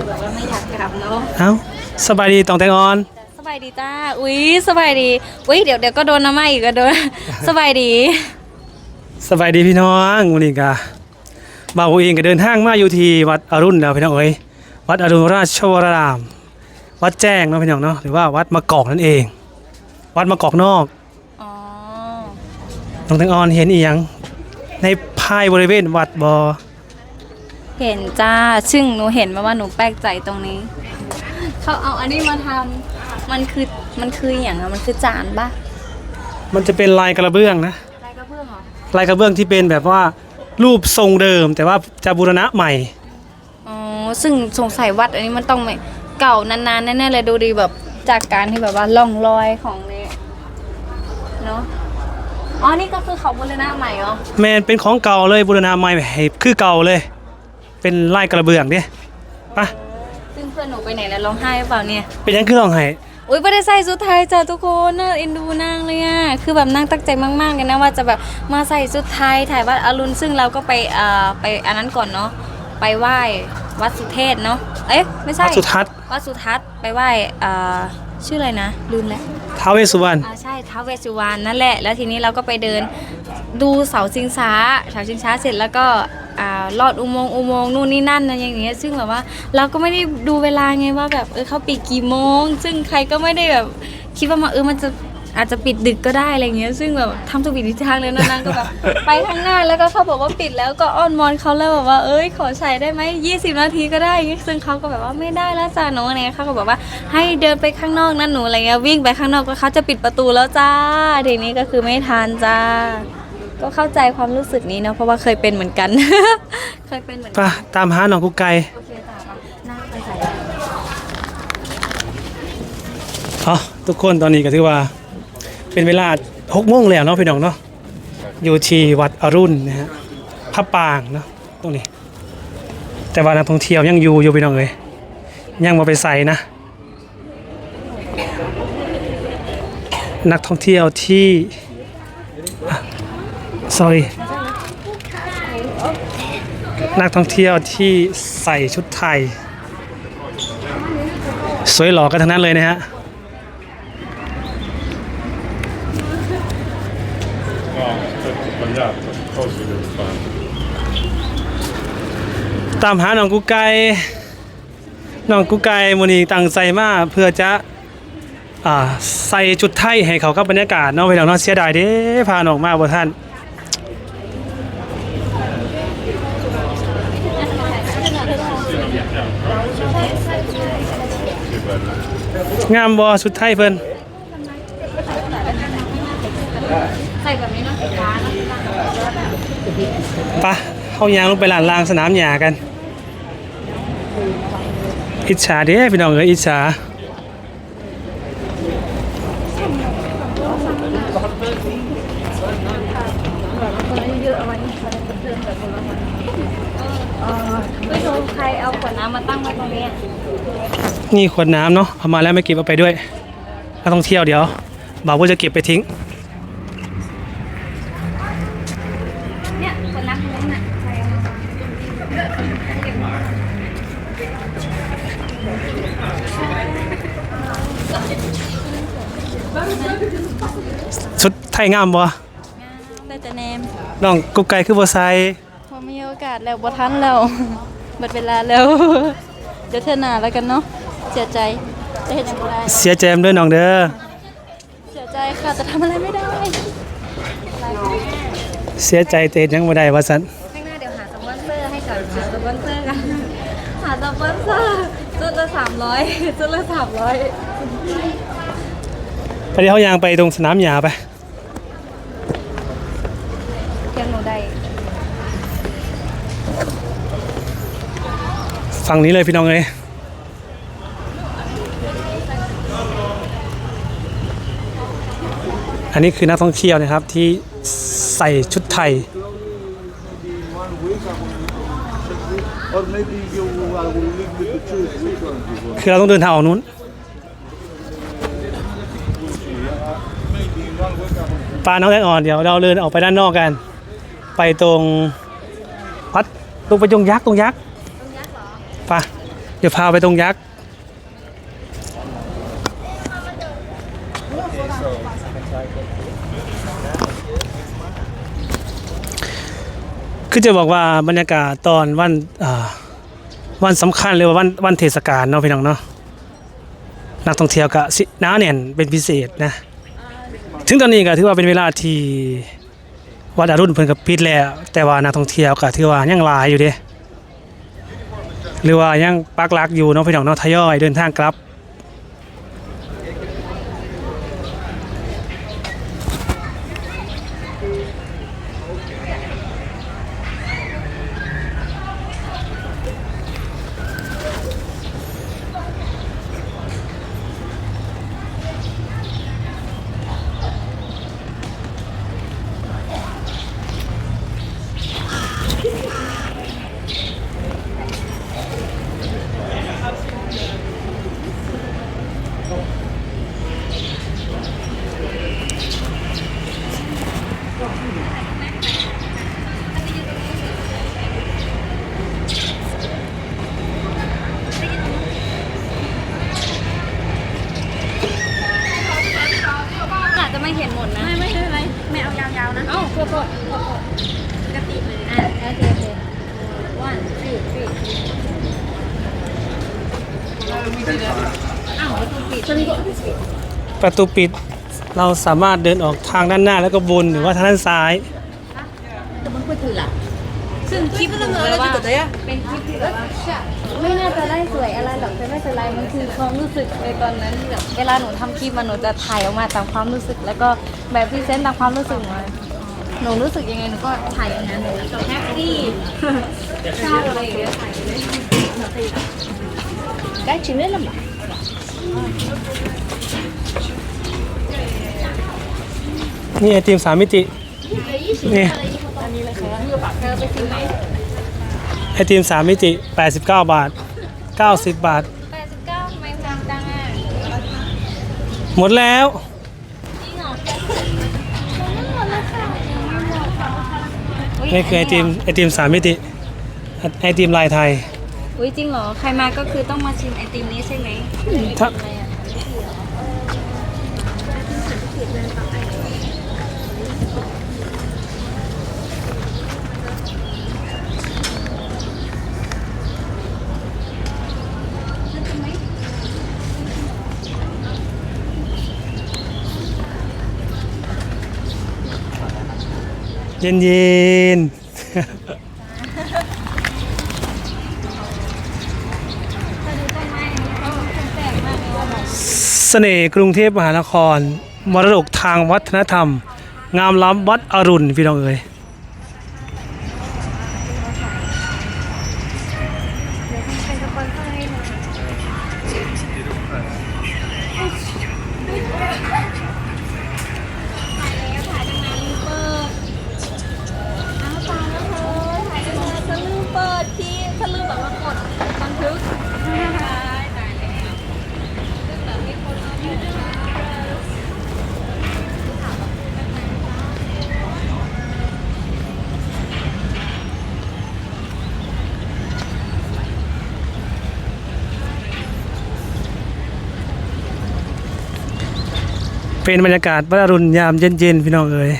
คือแบบว่าไม่อยากกลับเนาะเอ้าสบายดีตองแตงออนสบายดีจ้า อุ๊ยสบายดี อุ๊ยเดี๋ยวเดี๋ยวก็โดนน้ำไหมาอีกก็โดน สบายดี สบายดีพี่น้องวันนี้ก็บ่าวเองก็เดินทางมาอยู่ที่วัดอรุณแล้วพี่น้องเอ้ยวัดอรุณราชวราราม วัดแจ้งเนาะพี่น้องเนาะหรือว่าวัดมะกอกนั่นเอง วัดมะกอกนอกอ๋อตองแตงออนเห็นอีหยังในภายบริเวณวัดบอ เห็นจ้าซึ่งหนูเห็นมาว่าหนูแปลกใจตรงนี้ เขาเอาอันนี้มาทำมันคือมันคืออย่างอะมันคือจานปะมันจะเป็นลายกระเบื้องนะลายกระเบื้องเหรอลายกระเบื้องที่เป็นแบบว่ารูปทรงเดิม แต่ว่าจะบูรณะใหม่ อ๋อซึ่งสงสัยวัดอันนี้มันต้องไม่เก่านานๆแน่ๆเลยดูดีแบบจากการที่แบบว่าล่องรอยของเนี่ยเนาะอ๋อนี่ก็คือเขาบูรณะใหม่เหรอแมนเป็นของเก่าเลยบูรณะใหม่ให้คือเก่าเลย เป็นลายกระเบื้องเนี่ยปะซึ่งเพื่อนหนูไปไหนแล้วร้องไห้หรือเปล่าเนี่ย เป็นหยังคือลองให้อุ้ยไม่ได้ใส่ชุดไทยจ้ะทุกคนน่าเอ็นดูนางเลยอะ คือแบบนางตั้งใจมากๆเลยนะว่าจะแบบมาใส่ชุดไทยถ่ายวัดอรุณซึ่งเราก็ไปเอ่อไปอันนั้นก่อนเนาะ ไปไหว้วัดสุเทพเนาะ เอ๊ะไม่ใช่ วัดสุทัศน์วัดสุทัศน์ไปไหว้เอ่อชื่ออะไรนะ ลืมแล้ว ท้าวเวสสุวรรณ อ่าใช่ท้าวเวสสุวรรณนั่นแหละ แล้วทีนี้เราก็ไปเดินดูเสาชิงช้าเสาชิงช้าเสร็จแล้วก็ อ่าลอดอุโมงค์อุโมงค์นู่นนี่นั่นนะอย่างเงี้ยซึ่งแบบว่าเราก็ไม่ได้ดูเวลาไงว่าแบบเออเขาปิดกี่โมง ซึ่งใครก็ไม่ได้แบบคิดว่ามาเออมันจะอาจจะปิดดึกก็ได้อะไรเงี้ย ซึ่งแบบทำตัวปิดทิศทางเลยนะนางก็แบบไปข้างหน้าแล้วก็เขาบอกว่าปิดแล้วก็อ้อนวอนเขาแล้วแบบว่าเอ้ยขอใช้ได้ไหม20 นาทีก็ได้อย่างเงี้ยซึ่งเขาก็แบบว่าไม่ได้แล้วจ้าหนูอะไรเงี้ยเขาก็บอกว่าให้เดินไปข้างนอกนะหนูอะไรเงี้ยวิ่งไปข้างนอกก็เขาจะปิดประตูแล้วจ้าทีนี้ก็คือไม่ทันจ้า ก็เข้าใจความรู้สึกนี้เนาะเพราะว่าเคยเป็นเหมือนกัน เคยเป็นเหมือนกันปะตามหาหนองกุ๊กไก่โอเคจ้านั่งไปใส่อ๋อทุกคนตอนนี้ก็ถือว่า เป็นเวลาหกโมงแล้วเนาะพี่น้องเนาะอยู่ที่วัดอรุณนะฮะพระปางเนาะตรงนี้ แต่ว่านักท่องเที่ยวยังอยู่อยู่พี่น้องเลยยังมาไปใส่นะ นักท่องเที่ยวที่อะ sorry นักท่องเที่ยวที่ใส่ชุดไทย สวยหล่อกันทั้งนั้นเลยนะฮะตามหาหนองกุไก่น้องกุไก่มื้อนี้ตั้งใจมาเพื่อจะอใส่ชุดไทยให้เขากับบรรยากาศเนาะพี่น้องเนาะเสียดายเด้พาน้องมาบ่ทัน งามบ่ชุดไทยเพิ่นใส่แบบนี้เนาะฟ้าเนาะปะเฮายางลงไปลานลางสนามหญ้ากัน อิจฉาเด้พี่น้องเอ้ยอิจฉาไม่รู้ใครเอาขวดน้ำมาตั้งไว้ตรงนี้ นี่ขวดน้ำเนาะเอามาแล้วไม่เก็บเอาไปด้วยนักท่องเที่ยวเดี๋ยวบอกว่าจะเก็บไปทิ้งเนี่ยขวดน้ำตรงนั้นน่ะใครเอามาชุดไทยงามบ่ได้แต่แนมน้องกุ๊กไก่คือบ่ใส่พอมีโอกาสแล้วบ่ทันแล้วหมดเวลาแล้ว เดี๋ยวเธอหนาแล้วกันเนาะเสียใจจะเห็นอะไรเสียใจมด้วยน้องเด้อเสียใจค่ะแต่ทำอะไรไม่ได้เสียใจแต่เฮ็ดหยังบ่ได้ว่าซั่นข้างหน้าเดี๋ยวหาสปอนเซอร์ให้ก่อนหาสปอนเซอร์กันหาสปอนเซอร์จุดละสามร้อยจุดละสามร้อยไปเดี๋ยวเฮายางไปตรงสนามหญ้าไป เพียงหนูได้ ฝั่งนี้เลยพี่น้องเอ้ยอันนี้คือนักท่องเที่ยวนะครับที่ใส่ชุดไทย คือเราต้องเดินทางออกนู้น ปลาน้องแตงอ่อนเดี๋ยวเราเดินออกไปด้านนอกกัน ไปตรงวัดตรงไปตรงยักษ์ตรงยักษ์ ปลาเดี๋ยวพาไปตรงยักษ์ คือจะบอกว่าบรรยากาศตอนวันวันสำคัญหรือว่าวันวันเทศกาลเนาะพี่น้องเนาะนักท่องเที่ยวก็น้าแน่นเป็นพิเศษนะถึงตอนนี้ก็ถือว่าเป็นเวลาที่วัดอรุณเพิ่นก็ปิดแล้ว แต่ว่านักท่องเที่ยวก็ถือว่ายังหลายอยู่เด้ หรือว่ายังปักหลักอยู่เนาะพี่น้องเนาะทยอยเดินทางกลับ นะ เอ้าโทษโทษโทษโทษปกติเลยอะโอเคโอเค one two three อ้าวประตูปิดประตูปิดเราสามารถเดินออกทางด้านหน้าแล้วก็วนหรือว่าทางด้านซ้ายซึ่งคลิปหนูเลยว่าเป็นคลิปที่แบบว่าไม่น่าจะได้สวยอะไรหรอกแต่ไม่เป็นไรมันคือความรู้สึกในตอนนั้นที่แบบเวลาหนูทำคลิปมันหนูจะถ่ายออกมาตามความรู้สึก แล้วก็แบบพรีเซนต์ตามความรู้สึกมาหนูรู้สึกยังไงหนูก็ถ่ายอย่างนั้นเลยแฮปปี้ชอบอะไรอย่างเงี้ยถ่ายไปเลยได้ชิมได้ลำบากนี่ไอติมสามมิตินี่ ไอติมสามมิติ 89 บาท 90 บาท89ทำไมแพงจังอะหมดแล้ว จริงเหรอนี่คือไอติมไอติมสามมิติ ไอติมลายไทย อุ้ยจริงเหรอ ใครมาก็คือต้องมาชิมไอติมนี้ใช่ไหมถ้า เย็นเย็นเสน่ห์กรุงเทพมหานคร มรดกทางวัฒนธรรม งามล้ำวัดอรุณพี่น้องเอ๋ย เป็นบรรยากาศวัดอรุณยามเย็นๆพี่น้องเอ๋ย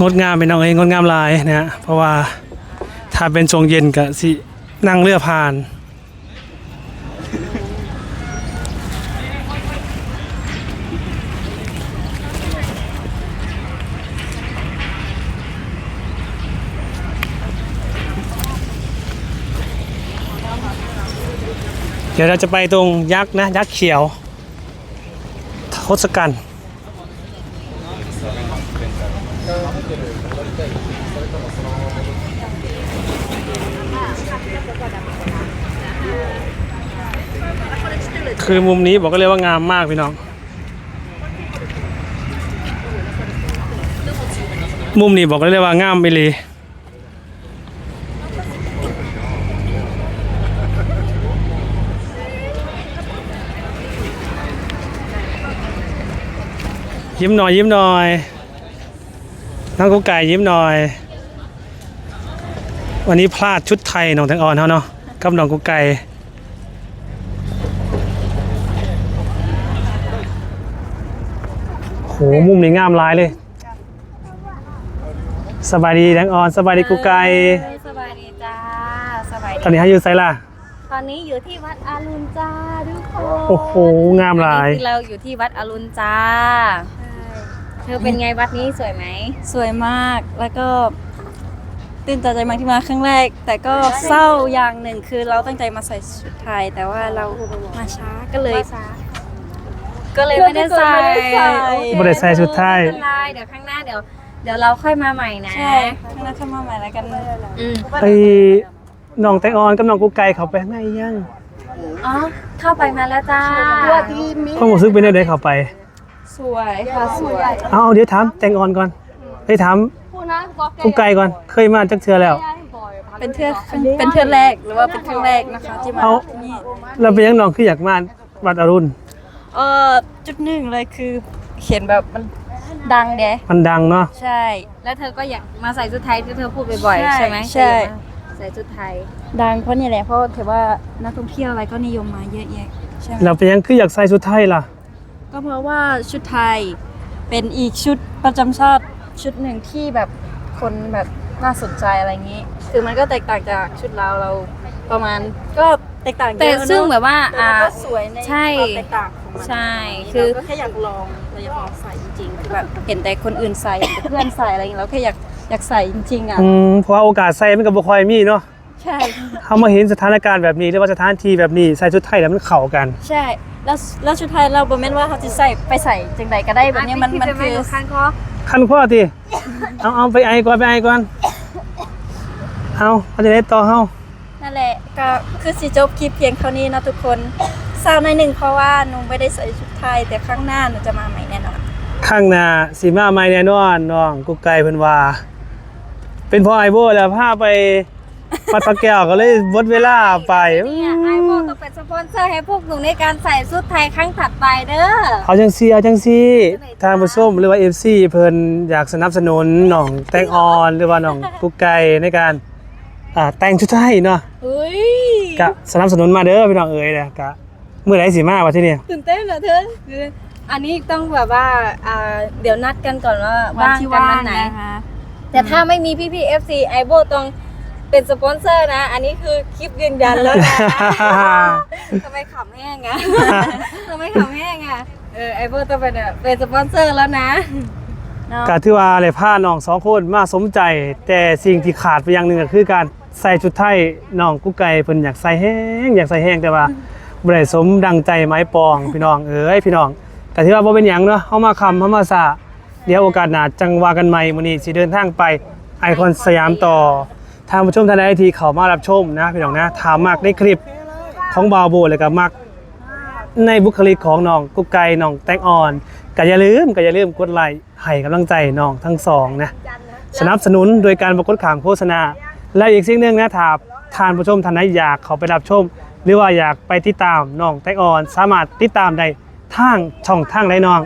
งดงามพี่น้องเอ๋ยงดงามลายนะฮะเพราะว่าถ้าเป็นช่วงเย็นก็สินั่งเรือผ่าน ดี๋ยวเราจะไปตรงยักษ์นะ ยักษ์เขียวทศกัณฐ์คือมุมนี้บอกก็เลยว่างามมากพี่น้อง มุมนี้บอกก็เลยว่างามไปเลย ยิ้มหน่อยยิ้มหน่อย น้องกุ๊กไก่ยิ้มหน่อย วันนี้พลาดชุดไทยน้องแตงอ่อนเขาเนาะกับน้องกุ๊กไก่โหมุมนี้งามหลายเลย สบายดีแตงอ่อน สบายดีกุ๊กไก่สบายดีจ้าสบายตอนนี้ให้อยู่ไซล่ะตอนนี้อยู่ที่วัดอรุณจ้าทุกคน โอ้โห งามหลายอันนี้คือเราอยู่ที่วัดอรุณจ้าเธอเป็นไงวัดนี้สวยไหมสวยมากแล้วก็ตื่นตาใจมากที่มาครั้งแรก แต่ก็เศร้าอย่างหนึ่งคือเราตั้งใจมาใส่ชุดไทย แต่ว่าเรามาช้าก็เลย ก็เลยไม่ได้ใส่ไม่ได้ใส่ชุดไทยไม่เป็นไรเดี๋ยวข้างหน้าเดี๋ยวเดี๋ยวเราค่อยมาใหม่นะใช่ข้างหน้าเข้ามาใหม่แล้วกันอืมไอ้น้องแตงอ่อนกับน้องกุ๊กไก่เขาไปข้างในยังอ๋อเข้าไปมาแล้วจ้าความรู้สึกเป็นยังไงเขาไป สวยค่ะสวย เอาเดี๋ยวถามแตงอ่อนก่อนไปถามกุ๊กไก่ก่อน เคยมาจักเทือแล้ว เป็นเทือกเป็นเทือกแรกหรือว่าเป็นครั้งแรกนะคะที่มาเอาที่นี่เราเป็นยังน้องคืออยากมาวัดอรุณ เออจุดหนึ่งเลยคือเขียนแบบมันดังเด้มันดังเนาะ ใช่ แล้วเธอก็อยากมาใส่ชุดไทยที่เธอพูดบ่อยๆใช่ใช่ไหมใช่ ใส่ชุดไทย ดังเพราะเนี่ยแหละเพราะถือว่านักท่องเที่ยวอะไรก็นิยมมาเยอะแยะใช่ไหมเราเป็นยังคืออยากใส่ชุดไทยล่ะ ก็เพราะว่าชุดไทยเป็นอีกชุดประจำชาติชุดหนึ่งที่แบบคนแบบน่าสนใจอะไรอย่างนี้ คือมันก็แตกต่างจากชุดเราเราประมาณก็แตกต่างเยอะแต่เนอะซึ่งแบบว่าแต่อ่า มันก็สวยในใช่ความแตกต่างของมันใช่คืคืออก็แค่อยากลองเราอยากลองใส่จริงๆคือแบบเห็นแต่คนอื่นใส่เห็นแต่เพื่อนใส่อะไรอย่างนี้เราแค่อยากอยากใส่จริงๆอะ อืมเพราะว่าโอกาสใส่มันก็บ่ค่อยมีเนาะ ใช่เขามาเห็นสถานการณ์แบบนี้หรือว่าสถานที่แบบนี้ใส่ชุดไทยแล้วมันเข้ากัน ใช่ แล้วแล้วชุดไทยเราบ่แม่นว่าเขาจะใส่ไปใส่จังใดก็ได้แบบนี้มันมันคือคันคอคันข้อติเอาเอาไปไอก่อนไปไอก่อนเอาเขาจะได้ต่อเฮานั่นแหละก็คือสิจบคลิปเพียงเท่านี้นะทุกคนเศร้าในอยหนึ่งเพราะว่าหนูไม่ได้ใส่ชุดไทยแต่ข้างหน้าหนูจะมาใหม่แน่นอนข้างหน้าสีมาใหม่แน่นอนน้องกุ๊กไก่เพิ่นว่า เป็นเพราะไอโบแล้วพาไป ปัดปลาแก้วก็เลยบดเวลาไปเนี่ยไอโบต้องเป็นสปอนเซอร์ให้พวกหนูในการใส่ชุดไทยครั้งถัดไปเด้อเอาจังซี่เอาจังซี่ทางผู้ชมหรือว่า FC เพิ่นอยากสนับสนุนน้องแตงออนหรือว่าน้องกุ๊กไก่ในการอ่าแต่งชุดไทยเนาะเฮ้ยกะสนับสนุนมาเด้อพี่น้องเอ๋ยนะกะมื้อไหนสิมาว่าที่นี่ตื่นเต้นเหรอเธอคืออันนี้ต้องแบบว่าอ่าเดี๋ยวนัดกันก่อนว่าวันว่างที่กันว่าวังนไหนนะคะแต่ถ้าไม่มีพี่พี่ๆ FC ไอโบต้อง เป็นสปอนเซอร์นะ อันนี้คือคลิปยืนยันแล้วนะทำไมขำแห้งอะทำไมขำแห้งอะเออไอโบต้องเป็นแบบเป็นสปอนเซอร์แล้วนะเนาะกะถือว่าเลยพาน้องสองคนมาสมใจ แต่สิ่งที่ขาดไปอย่างหนึ่งก็คือการใส่ชุดไทยน้องกุ๊กไก่เพิ่นอยากใส่แห้งอยากใส่แห้งแต่ว่าบ่ได้สมดังใจไม้ปองพี่น้องเอ้ยพี่น้องก็ถือว่าบ่เป็นหยังเนาะเฮามาคำเฮามาซาเดี๋ยวโอกาสหน้าจังว่ากันใหม่มื้อนี้สิเดินทางไปไอคอนสยามต่อ ทางผู้ชมท่านใดที่เข้ามารับชมนะพี่น้องนะถามมากในคลิปของบาวโบแล้วก็มักในบุคลิกของน้องกุ๊กไก่น้องแตงอ่อนก็อย่าลืมก็อย่าลืมกดไลค์ให้กำลังใจน้องทั้งสองนะสนับสนุนโดยการประกดขามโฆษณา และอีกสิ่งหนึ่งนะถ้าทานผู้ชมท่านไหนอยากเขาไปรับชม หรือว่าอยากไปติดตามน้องแตงอ่อน สามารถติดตามได้ทางช่องทางไรน้อง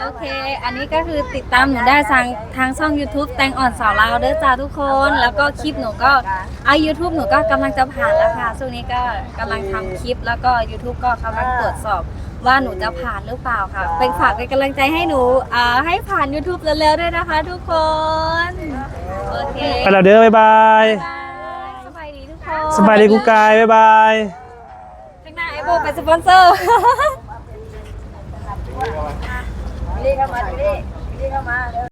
โอเค อันนี้ก็คือติดตามหนูได้ทางทางช่อง YouTube แตงอ่อนสาวลาวเด้อจ้าทุกคน แล้วก็คลิปหนูก็เอา YouTube หนูก็กำลังจะผ่านแล้วค่ะช่วงนี้ก็กำลังทำคลิป แล้วก็ YouTube ก็กำลังตรวจสอบว่าหนูจะผ่านหรือเปล่าค่ะ เป็นฝากเป็นกำลังใจให้หนูอ่าให้ผ่าน YouTube เร็วๆด้วยนะคะ ทุกคน โอเคไปแล้วเด้อบ๊ายบายสบายดีทุกคนสบายดีกุ๊กไก่บ๊ายบายข้างหน้าไอโบเป็นสปอนเซอร์ รีเข้ามาดิรีเข้ามา